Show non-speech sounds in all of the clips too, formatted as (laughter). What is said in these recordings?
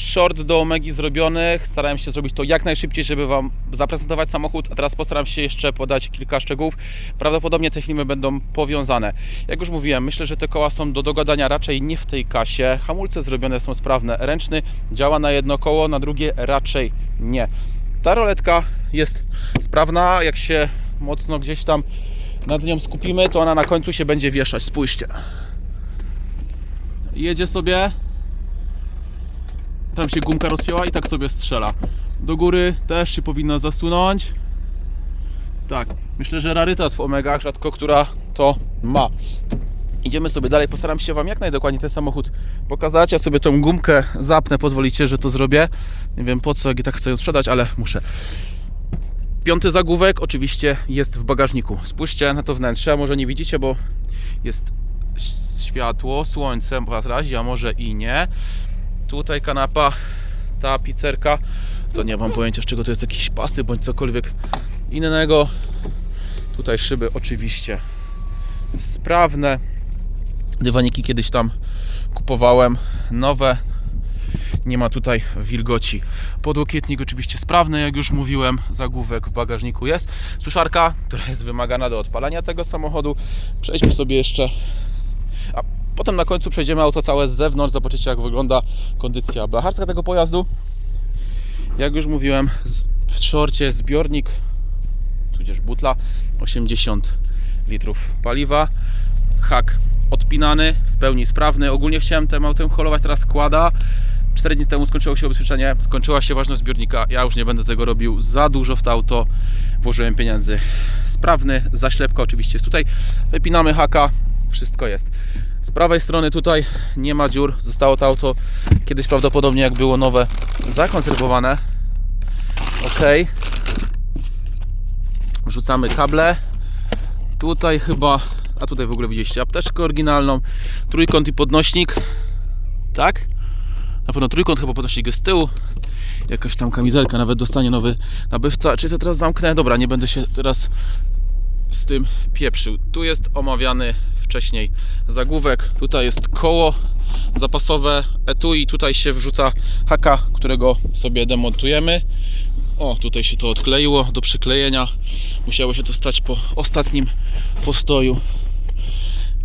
short do Omegi zrobiony. Starałem się zrobić to jak najszybciej, żeby Wam zaprezentować samochód, a teraz postaram się jeszcze podać kilka szczegółów. Prawdopodobnie te filmy będą powiązane. Jak już mówiłem, myślę, że te koła są do dogadania raczej nie w tej kasie. Hamulce zrobione są sprawne. Ręczny działa na jedno koło, na drugie raczej nie. Ta roletka jest sprawna, jak się mocno gdzieś tam nad nią skupimy, to ona na końcu się będzie wieszać. Spójrzcie. Jedzie sobie. Tam się gumka rozpięła i tak sobie strzela. Do góry też się powinna zasunąć. Tak, myślę, że rarytas w Omegach, rzadko która to ma. Idziemy sobie dalej, postaram się Wam jak najdokładniej ten samochód pokazać. Ja sobie tą gumkę zapnę, pozwolicie, że to zrobię. Nie wiem po co, jak i tak chcę ją sprzedać, ale muszę. Piąty zagłówek oczywiście jest w bagażniku. Spójrzcie na to wnętrze, a może nie widzicie, bo jest światło, słońce was razi, a może i nie. Tutaj kanapa, ta pizzerka, to nie mam pojęcia z czego to jest jakiś pasy bądź cokolwiek innego. Tutaj szyby oczywiście sprawne. Dywaniki kiedyś tam kupowałem nowe. Nie ma tutaj wilgoci. Podłokietnik oczywiście sprawny, jak już mówiłem. Zagłówek w bagażniku jest. Suszarka, która jest wymagana do odpalania tego samochodu. Przejdźmy sobie jeszcze. A potem na końcu przejdziemy auto całe z zewnątrz. Zobaczycie, jak wygląda kondycja blacharska tego pojazdu. Jak już mówiłem, w szorcie zbiornik, tudzież butla, 80 litrów paliwa. Hak odpinany, w pełni sprawny. Ogólnie chciałem tym autem holować, teraz składa. 4 dni temu skończyło się ubezpieczenie, skończyła się ważność zbiornika. Ja już nie będę tego robił za dużo w to auto. Włożyłem pieniędzy. Sprawny, zaślepka oczywiście jest tutaj. Wypinamy haka, wszystko jest. Z prawej strony tutaj nie ma dziur. Zostało to auto kiedyś prawdopodobnie jak było nowe zakonserwowane. Ok. Wrzucamy kable. Tutaj chyba, a tutaj w ogóle widzieliście apteczkę oryginalną, trójkąt i podnośnik. Tak? Na pewno trójkąt, chyba podnośnik jest z tyłu. Jakaś tam kamizelka, nawet dostanie nowy nabywca. Czy ja teraz zamknę? Dobra, nie będę się teraz z tym pieprzył. Tu jest omawiany wcześniej zagłówek. Tutaj jest koło zapasowe etui. Tutaj się wrzuca haka, którego sobie demontujemy. O, tutaj się to odkleiło do przyklejenia. Musiało się to stać po ostatnim postoju.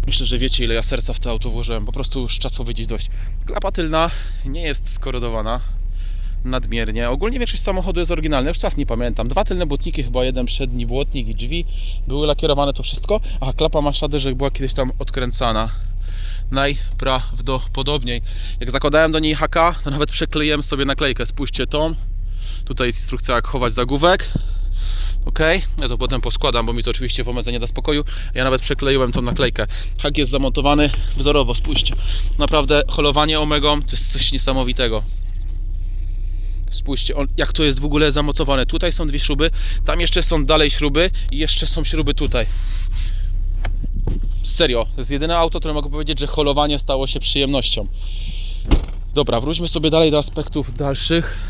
Myślę, że wiecie ile ja serca w to auto włożyłem. Po prostu już czas powiedzieć dość. Klapa tylna nie jest skorodowana nadmiernie. Ogólnie większość samochodu jest oryginalna, już czas nie pamiętam. Dwa tylne błotniki, chyba jeden przedni błotnik i drzwi były lakierowane to wszystko. A klapa ma szadę, że była kiedyś tam odkręcana. Najprawdopodobniej. Jak zakładałem do niej haka, to nawet przekleiłem sobie naklejkę. Spójrzcie tą. Tutaj jest instrukcja jak chować zagłówek. Ok, ja to potem poskładam, bo mi to oczywiście w Omeze nie da spokoju. Ja nawet przekleiłem tą naklejkę. Hak jest zamontowany wzorowo, spójrzcie. Naprawdę holowanie Omegą to jest coś niesamowitego. Spójrzcie, on, jak to jest w ogóle zamocowane. Tutaj są dwie śruby, tam jeszcze są dalej śruby i jeszcze są śruby tutaj. Serio, to jest jedyne auto, które mogę powiedzieć, że holowanie stało się przyjemnością. Dobra, wróćmy sobie dalej do aspektów dalszych.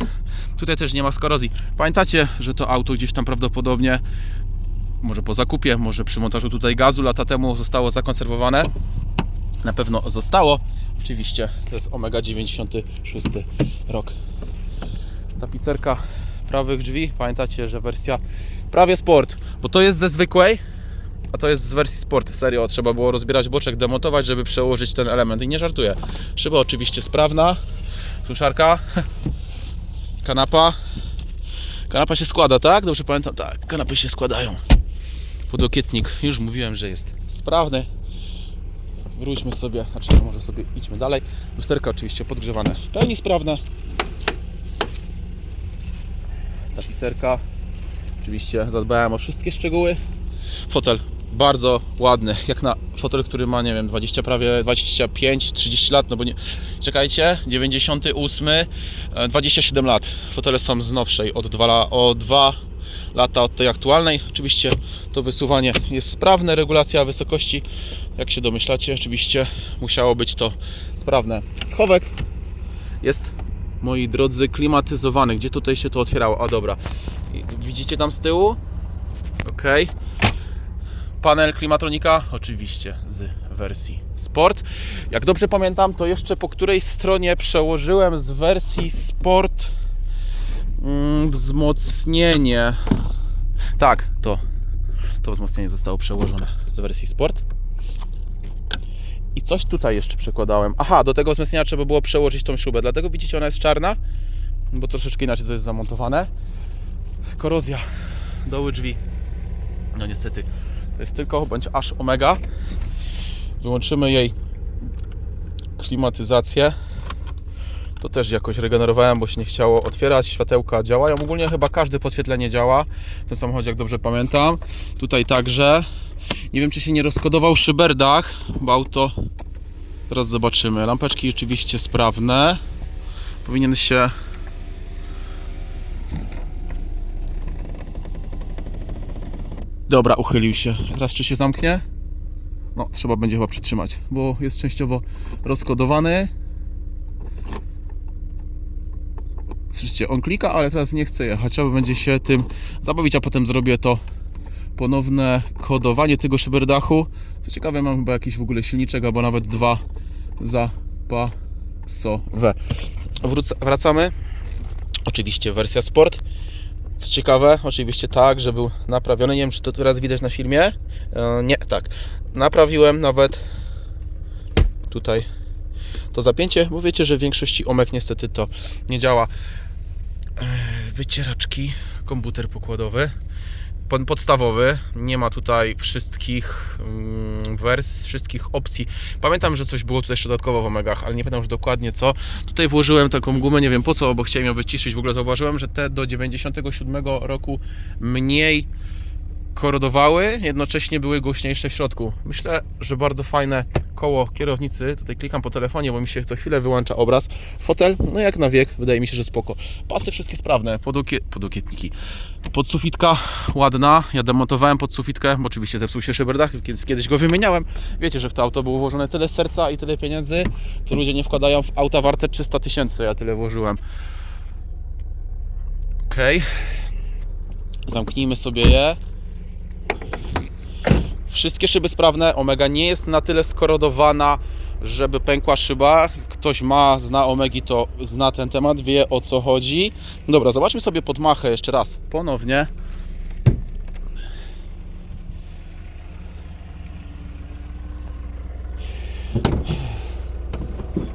Tutaj też nie ma skorozji. Pamiętacie, że to auto gdzieś tam prawdopodobnie, może po zakupie, może przy montażu tutaj gazu lata temu zostało zakonserwowane. Na pewno zostało. Oczywiście to jest Omega 96 rok. Tapicerka prawych drzwi. Pamiętacie, że wersja prawie sport, bo to jest ze zwykłej, a to jest z wersji sport. Serio, trzeba było rozbierać boczek, demontować, żeby przełożyć ten element. I nie żartuję. Szyba oczywiście sprawna. Suszarka. (laughs) Kanapa. Kanapa się składa, tak? Dobrze pamiętam? Tak, kanapy się składają. Podłokietnik, już mówiłem, że jest sprawny. Wróćmy sobie, znaczy może sobie idźmy dalej. Lusterka oczywiście podgrzewane, w pełni sprawne. Tapicerka. Oczywiście zadbałem o wszystkie szczegóły. Fotel bardzo ładny, jak na fotel, który ma, nie wiem, 20 prawie 25, 30 lat, no bo nie. Czekajcie, 98, e, 27 lat. Fotele są z nowszej, od 2, la- o 2 lata od tej aktualnej. Oczywiście to wysuwanie jest sprawne, regulacja wysokości, jak się domyślacie, oczywiście musiało być to sprawne. Schowek jest, moi drodzy, klimatyzowany. Gdzie tutaj się to otwierało? A dobra, widzicie tam z tyłu? Ok. Panel klimatronika, oczywiście z wersji Sport. Jak dobrze pamiętam, to jeszcze po której stronie przełożyłem z wersji Sport mm, wzmocnienie. Tak, to, to wzmocnienie zostało przełożone z wersji Sport. Coś tutaj jeszcze przekładałem. Aha, do tego wzmocnienia trzeba było przełożyć tą śrubę, dlatego widzicie, ona jest czarna, bo troszeczkę inaczej to jest zamontowane. Korozja, doły drzwi. No niestety, to jest tylko bądź aż omega. Wyłączymy jej klimatyzację. To też jakoś regenerowałem, bo się nie chciało otwierać. Światełka działają. Ogólnie chyba każde podświetlenie działa w tym samochodzie, jak dobrze pamiętam. Tutaj także. Nie wiem, czy się nie rozkodował szyberdach, bo auto. Teraz zobaczymy. Lampeczki oczywiście sprawne. Powinien się. Dobra, uchylił się. Teraz czy się zamknie? No, trzeba będzie chyba przytrzymać, bo jest częściowo rozkodowany. Słyszycie, on klika, ale teraz nie chce jechać. Trzeba będzie się tym zabawić, a potem zrobię to ponowne kodowanie tego szyberdachu. Co ciekawe, mam chyba jakiś w ogóle silniczek, albo nawet dwa zapasowe. Wracamy. Oczywiście wersja Sport. Co ciekawe, oczywiście tak, że był naprawiony. Nie wiem, czy to teraz widać na filmie. E, nie, tak. Naprawiłem nawet tutaj to zapięcie, bo wiecie, że w większości omek niestety to nie działa. E, Wycieraczki, komputer pokładowy, podstawowy. Nie ma tutaj wszystkich mm, wers, wszystkich opcji. Pamiętam, że coś było tutaj jeszcze dodatkowo w omegach, ale nie pamiętam już dokładnie co. Tutaj włożyłem taką gumę, nie wiem po co, bo chciałem ją wyciszyć. W ogóle zauważyłem, że te do 97 roku mniej korodowały, jednocześnie były głośniejsze w środku. Myślę, że bardzo fajne koło kierownicy. Tutaj klikam po telefonie, bo mi się co chwilę wyłącza obraz. Fotel, no jak na wiek, wydaje mi się, że spoko. Pasy wszystkie sprawne, podukie, podukietniki. Podsufitka ładna. Ja demontowałem podsufitkę, bo oczywiście zepsuł się szyberdach, więc kiedyś go wymieniałem. Wiecie, że w to auto było włożone tyle serca i tyle pieniędzy, to ludzie nie wkładają w auta warte 300 tysięcy, ja tyle włożyłem. Okej. Zamknijmy sobie je. Wszystkie szyby sprawne. Omega nie jest na tyle skorodowana, żeby pękła szyba. Ktoś ma, zna Omegi, to zna ten temat, wie o co chodzi. Dobra, zobaczmy sobie podmachę jeszcze raz. Ponownie.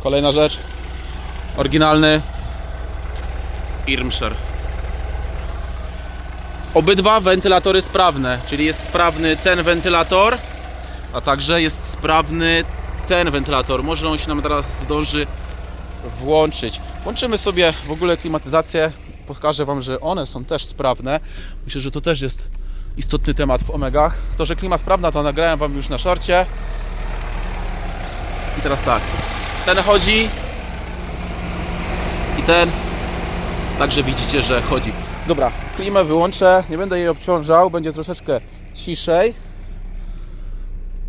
Kolejna rzecz. Oryginalny Irmscher. Obydwa wentylatory sprawne, czyli jest sprawny ten wentylator, a także jest sprawny ten wentylator. Może on się nam teraz zdąży włączyć. Włączymy sobie w ogóle klimatyzację. Pokażę Wam, że one są też sprawne. Myślę, że to też jest istotny temat w Omegach. To, że klima sprawna, to nagrałem Wam już na szorcie. I teraz tak. Ten chodzi. I ten. Także widzicie, że chodzi. Dobra, klimę wyłączę, nie będę jej obciążał, będzie troszeczkę ciszej.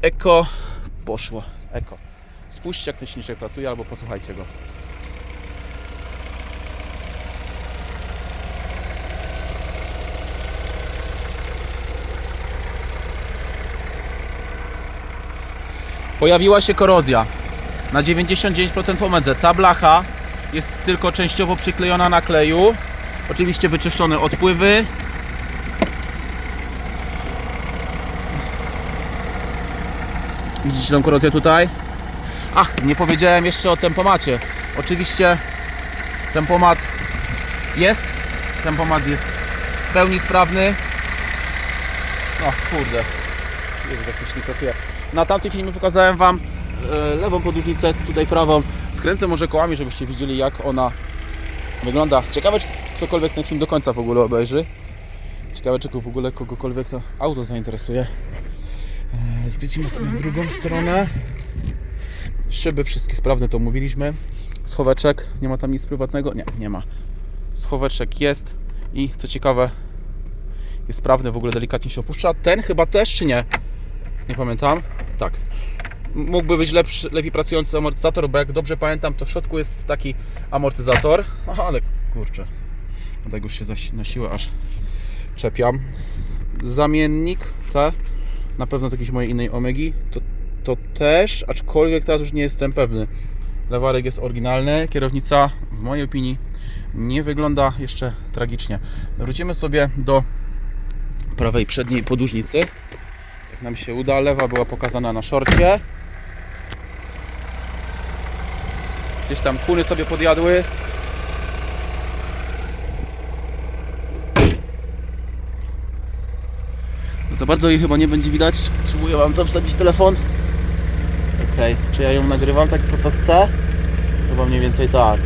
Eko poszło, eko. Spójrzcie jak ten silniczek pracuje albo posłuchajcie go. Pojawiła się korozja na 99% w omedze. Ta blacha jest tylko częściowo przyklejona na kleju. Oczywiście wyczyszczone odpływy. Widzicie tą korozję tutaj? Ach, nie powiedziałem jeszcze o tempomacie. Oczywiście tempomat jest. Tempomat jest w pełni sprawny. O kurde. Jezu, jak się nie pracuje. Na tamtym filmie pokazałem Wam e, lewą podłużnicę, tutaj prawą. Skręcę może kołami, żebyście widzieli jak ona wygląda. Ciekawe, czy ktokolwiek ten film do końca w ogóle obejrzy. Ciekawe, czy w ogóle kogokolwiek to auto zainteresuje. Eee, Zkręcimy sobie w drugą stronę. Szyby wszystkie sprawne, to mówiliśmy. Schoweczek, nie ma tam nic prywatnego? Nie, nie ma. Schoweczek jest i co ciekawe, jest sprawny, w ogóle delikatnie się opuszcza. Ten chyba też, czy nie? Nie pamiętam. Tak. Mógłby być lepszy, lepiej pracujący amortyzator, bo jak dobrze pamiętam, to w środku jest taki amortyzator. Aha, ale kurczę. Tak już się na siłę aż czepiam. Zamiennik, te, na pewno z jakiejś mojej innej omegi. To to też, aczkolwiek teraz już nie jestem pewny. Lewarek jest oryginalny, kierownica w mojej opinii nie wygląda jeszcze tragicznie. Wrócimy sobie do prawej przedniej podłużnicy. Jak nam się uda, lewa była pokazana na szorcie. Gdzieś tam kuny sobie podjadły. Za bardzo jej chyba nie będzie widać. Spróbuję wam to wsadzić telefon. Okej, czy ja ją nagrywam tak to co chcę? Chyba mniej więcej tak.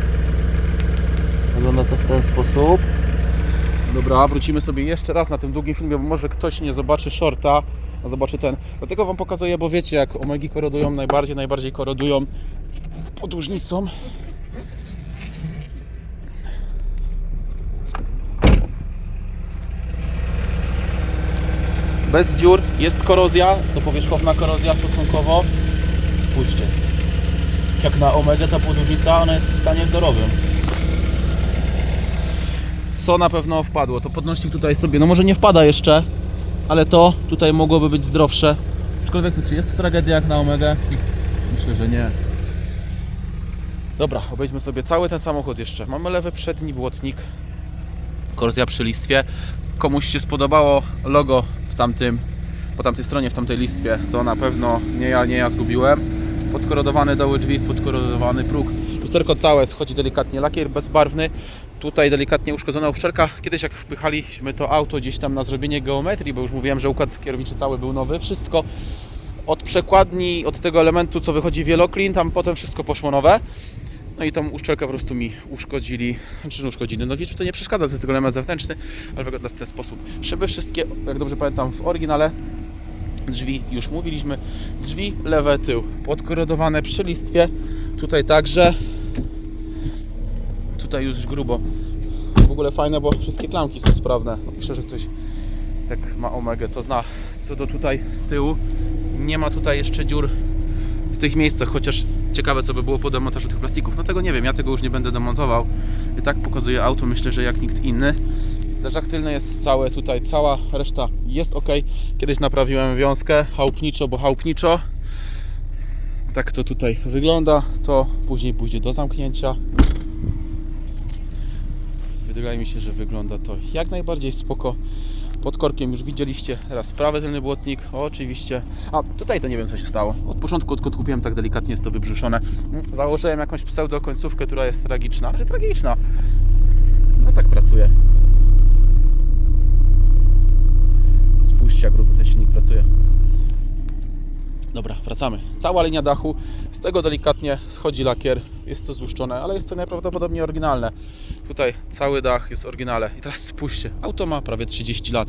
Wygląda to w ten sposób. Dobra, wrócimy sobie jeszcze raz na tym długim filmie, bo może ktoś nie zobaczy shorta, a zobaczy ten. Dlatego Wam pokazuję, bo wiecie, jak omegi korodują najbardziej, najbardziej korodują podłużnicą. Bez dziur, jest korozja, jest to powierzchowna korozja stosunkowo. Spójrzcie, jak na omegę ta podłużnica, ona jest w stanie wzorowym co na pewno wpadło. To podnośnik tutaj sobie, no może nie wpada jeszcze, ale to tutaj mogłoby być zdrowsze. Aczkolwiek czy jest tragedia jak na Omega? Myślę, że nie. Dobra, obejrzmy sobie cały ten samochód jeszcze. Mamy lewy przedni błotnik. Korozja przy listwie. Komuś się spodobało logo tamtym, po tamtej stronie, w tamtej listwie. To na pewno nie ja, nie ja zgubiłem. Podkorodowany doły drzwi, podkorodowany próg. Lusterko całe, schodzi delikatnie lakier bezbarwny. Tutaj delikatnie uszkodzona uszczelka. Kiedyś jak wpychaliśmy to auto gdzieś tam na zrobienie geometrii, bo już mówiłem, że układ kierowniczy cały był nowy, wszystko od przekładni, od tego elementu, co wychodzi wieloklin, tam potem wszystko poszło nowe. No i tą uszczelkę po prostu mi uszkodzili. Znaczy, no uszkodzili. No wiecie, to nie przeszkadza, to jest tylko element zewnętrzny, ale wygląda w ten sposób. Szyby wszystkie, jak dobrze pamiętam, w oryginale. Drzwi, już mówiliśmy. Drzwi lewe, tył. Podkorodowane przy listwie. Tutaj także. Tutaj już grubo. W ogóle fajne, bo wszystkie klamki są sprawne. No, Myślę, że ktoś jak ma Omegę to zna. Co do tutaj z tyłu, nie ma tutaj jeszcze dziur w tych miejscach, chociaż ciekawe co by było po demontażu tych plastików. No tego nie wiem, ja tego już nie będę demontował. I tak pokazuje auto, myślę, że jak nikt inny. Zderzak tylny jest całe tutaj, cała reszta jest ok. Kiedyś naprawiłem wiązkę chałupniczo, bo chałupniczo. Tak to tutaj wygląda. To później pójdzie do zamknięcia. Wydaje mi się, że wygląda to jak najbardziej spoko. Pod korkiem już widzieliście. Teraz prawy tylny błotnik, oczywiście. A tutaj to nie wiem co się stało. Od początku, odkąd kupiłem, tak delikatnie jest to wybrzuszone. Mm, Założyłem jakąś pseudo końcówkę, która jest tragiczna, ale tragiczna. No tak pracuje. Spójrzcie, jak równo ten silnik pracuje. Dobra, wracamy. Cała linia dachu, z tego delikatnie schodzi lakier, jest to złuszczone, ale jest to najprawdopodobniej oryginalne. Tutaj cały dach jest oryginale. I teraz spójrzcie, auto ma prawie 30 lat.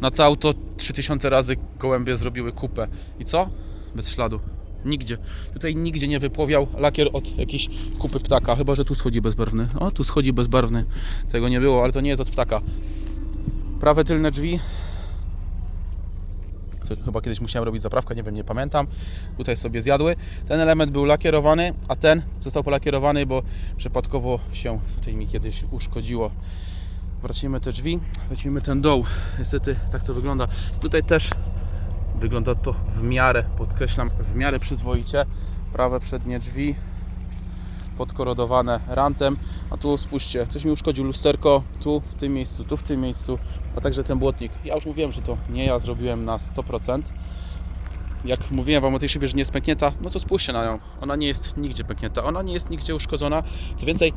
Na to auto 3000 razy gołębie zrobiły kupę. I co? Bez śladu. Nigdzie. Tutaj nigdzie nie wypłowiał lakier od jakiejś kupy ptaka, chyba że tu schodzi bezbarwny. O, tu schodzi bezbarwny. Tego nie było, ale to nie jest od ptaka. Prawe tylne drzwi chyba kiedyś musiałem robić zaprawkę, nie wiem, nie pamiętam. Tutaj sobie zjadły. Ten element był lakierowany, a ten został polakierowany, bo przypadkowo się tutaj mi kiedyś uszkodziło. Wracimy te drzwi, wrócimy ten doł. Niestety tak to wygląda. Tutaj też wygląda to w miarę, podkreślam, w miarę przyzwoicie. Prawe przednie drzwi podkorodowane rantem, a tu spójrzcie, coś mi uszkodził lusterko, tu w tym miejscu, tu w tym miejscu, a także ten błotnik. Ja już mówiłem, że to nie ja zrobiłem na 100%. Jak mówiłem Wam o tej szybie, że nie jest pęknięta, no to spójrzcie na nią. Ona nie jest nigdzie pęknięta, ona nie jest nigdzie uszkodzona. Co więcej,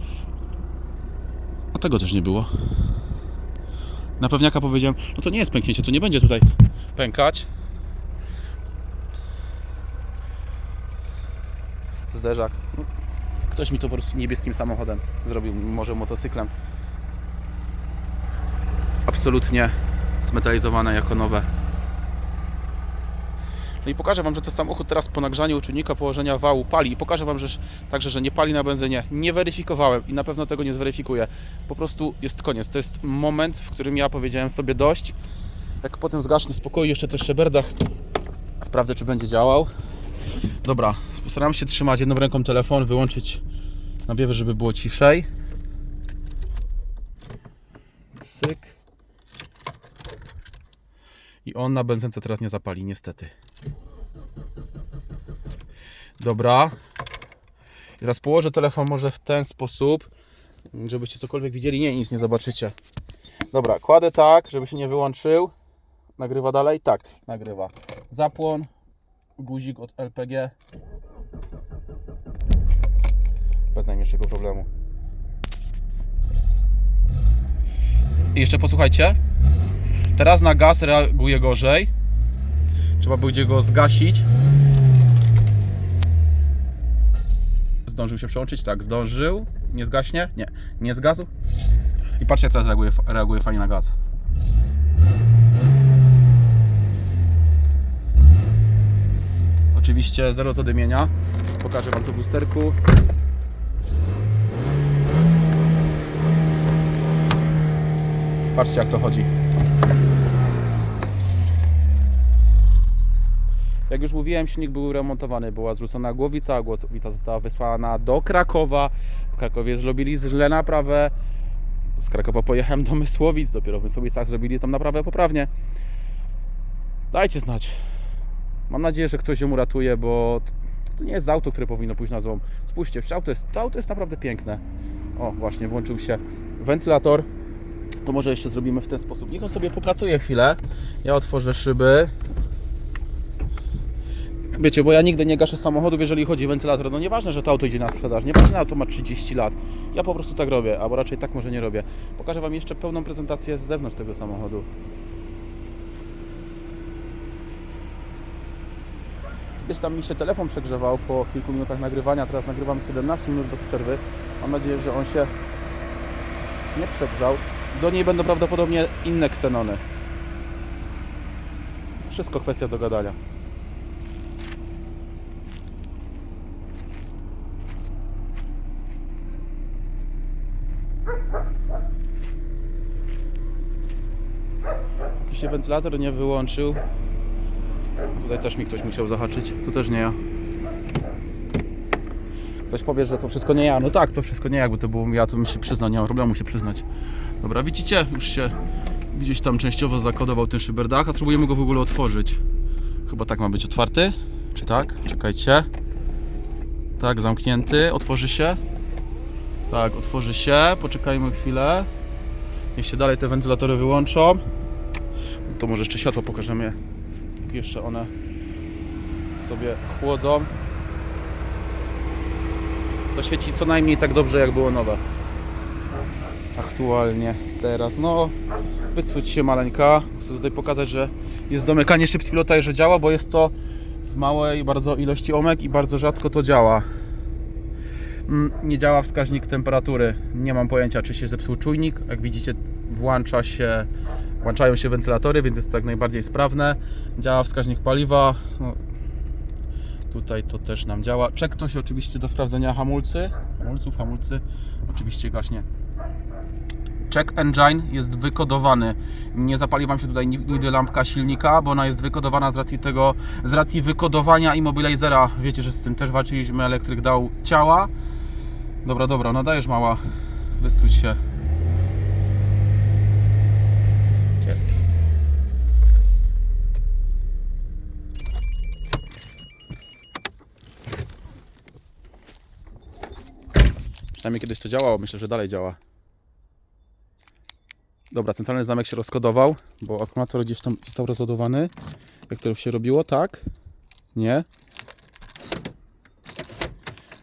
a tego też nie było. Na pewniaka powiedziałem, no to nie jest pęknięcie, to nie będzie tutaj pękać. Zderzak. No, Ktoś mi to po prostu niebieskim samochodem zrobił, może motocyklem. Absolutnie zmetalizowane jako nowe. No i pokażę Wam, że to samochód teraz po nagrzaniu czynnika położenia wału pali. I pokażę Wam że, także, że nie pali na benzynie. Nie weryfikowałem i na pewno tego nie zweryfikuję. Po prostu jest koniec. To jest moment, w którym ja powiedziałem sobie dość. Jak potem zgasnę spokoju jeszcze też szeberdach sprawdzę, czy będzie działał. Dobra, postaram się trzymać jedną ręką telefon, wyłączyć nawiewy, żeby było ciszej. Syk. I on na benzynce teraz nie zapali, niestety. Dobra. I teraz położę telefon może w ten sposób, żebyście cokolwiek widzieli. Nie, nic nie zobaczycie. Dobra, kładę tak, żeby się nie wyłączył. Nagrywa dalej? Tak, nagrywa. Zapłon, guzik od LPG. Bez najmniejszego problemu. I jeszcze posłuchajcie. Teraz na gaz reaguje gorzej. Trzeba będzie go zgasić. Zdążył się przełączyć? Tak, zdążył. Nie zgaśnie? Nie. Nie zgasł? I patrzcie, jak teraz reaguje, reaguje fajnie na gaz. Oczywiście zero zadymienia. Pokażę Wam to w. Patrzcie jak to chodzi. Jak już mówiłem, silnik był remontowany, była zrzucona głowica, głowica została wysłana do Krakowa. W Krakowie zrobili źle naprawę. Z Krakowa pojechałem do Mysłowic, dopiero w Mysłowicach zrobili tą naprawę poprawnie. Dajcie znać. Mam nadzieję, że ktoś ją uratuje, bo to nie jest auto, które powinno pójść na złom. Spójrzcie, auto jest, to auto jest naprawdę piękne. O, właśnie włączył się wentylator. To może jeszcze zrobimy w ten sposób. Niech on sobie popracuje chwilę. Ja otworzę szyby. Wiecie, bo ja nigdy nie gaszę samochodów, jeżeli chodzi o wentylator. No nieważne, że to auto idzie na sprzedaż, nieważne, że auto ma 30 lat. Ja po prostu tak robię, albo raczej tak może nie robię. Pokażę Wam jeszcze pełną prezentację z zewnątrz tego samochodu. Kiedyś tam mi się telefon przegrzewał po kilku minutach nagrywania, teraz nagrywam 17 minut bez przerwy. Mam nadzieję, że on się nie przegrzał. Do niej będą prawdopodobnie inne ksenony. Wszystko kwestia dogadania. Się wentylator nie wyłączył. Tutaj też mi ktoś musiał zahaczyć. Tu też nie ja. Ktoś powie, że to wszystko nie ja. No tak, to wszystko nie ja, jakby to było ja, to bym się przyznał, nie ma problemu się przyznać. Dobra, widzicie? Już się gdzieś tam częściowo zakodował ten szyberdach, a spróbujemy go w ogóle otworzyć. Chyba tak ma być otwarty. Czy tak? Czekajcie. Tak, zamknięty. Otworzy się. Tak, otworzy się. Poczekajmy chwilę. Niech się dalej te wentylatory wyłączą. To może jeszcze światło pokażemy. Póki jeszcze one sobie chłodzą. To świeci co najmniej tak dobrze jak było nowe. Aktualnie teraz, no wysłuć się maleńka. Chcę tutaj pokazać, że jest domykanie szyb pilota i że działa, bo jest to w małej bardzo ilości omek i bardzo rzadko to działa. Mm, Nie działa wskaźnik temperatury. Nie mam pojęcia, czy się zepsuł czujnik. Jak widzicie, włącza się, włączają się wentylatory, więc jest to jak najbardziej sprawne. Działa wskaźnik paliwa. No, tutaj to też nam działa. Czek to się oczywiście do sprawdzenia hamulcy. Hamulców, hamulcy. Oczywiście gaśnie. Check Engine jest wykodowany. Nie zapali Wam się tutaj nigdy lampka silnika, bo ona jest wykodowana z racji tego, z racji wykodowania immobilizera. Wiecie, że z tym też walczyliśmy, elektryk dał ciała. Dobra, dobra, no dajesz mała. Wystruć się. Jest. Przynajmniej kiedyś to działało, myślę, że dalej działa. Dobra, centralny zamek się rozkodował, bo akumulator gdzieś tam został rozładowany. Jak to się robiło? Tak? Nie?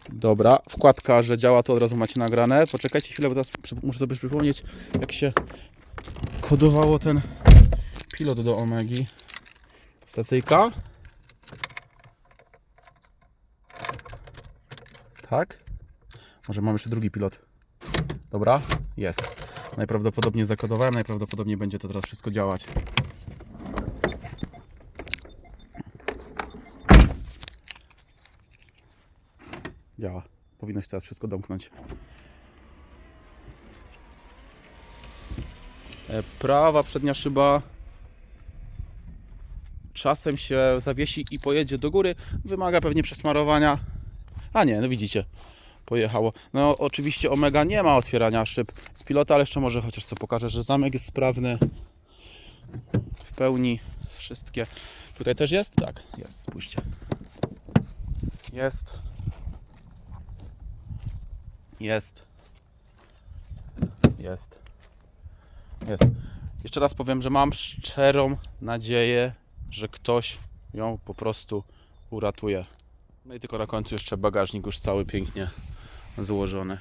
Dobra, wkładka, że działa, to od razu macie nagrane. Poczekajcie chwilę, bo teraz muszę sobie przypomnieć, jak się kodowało ten pilot do Omegi. Stacyjka. Tak? Może mamy jeszcze drugi pilot. Dobra, jest. Najprawdopodobniej zakodowałem, najprawdopodobniej będzie to teraz wszystko działać. Działa. Powinno się teraz wszystko domknąć. Prawa przednia szyba czasem się zawiesi i pojedzie do góry. Wymaga pewnie przesmarowania. A nie, no widzicie, pojechało. No oczywiście Omega nie ma otwierania szyb z pilota, ale jeszcze może chociaż co pokażę, że zamek jest sprawny w pełni. Wszystkie. Tutaj też jest? Tak, jest, spójrzcie. Jest. Jest. Jest. Jest. Jeszcze raz powiem, że mam szczerą nadzieję, że ktoś ją po prostu uratuje. No i tylko na końcu jeszcze bagażnik już cały pięknie złożony.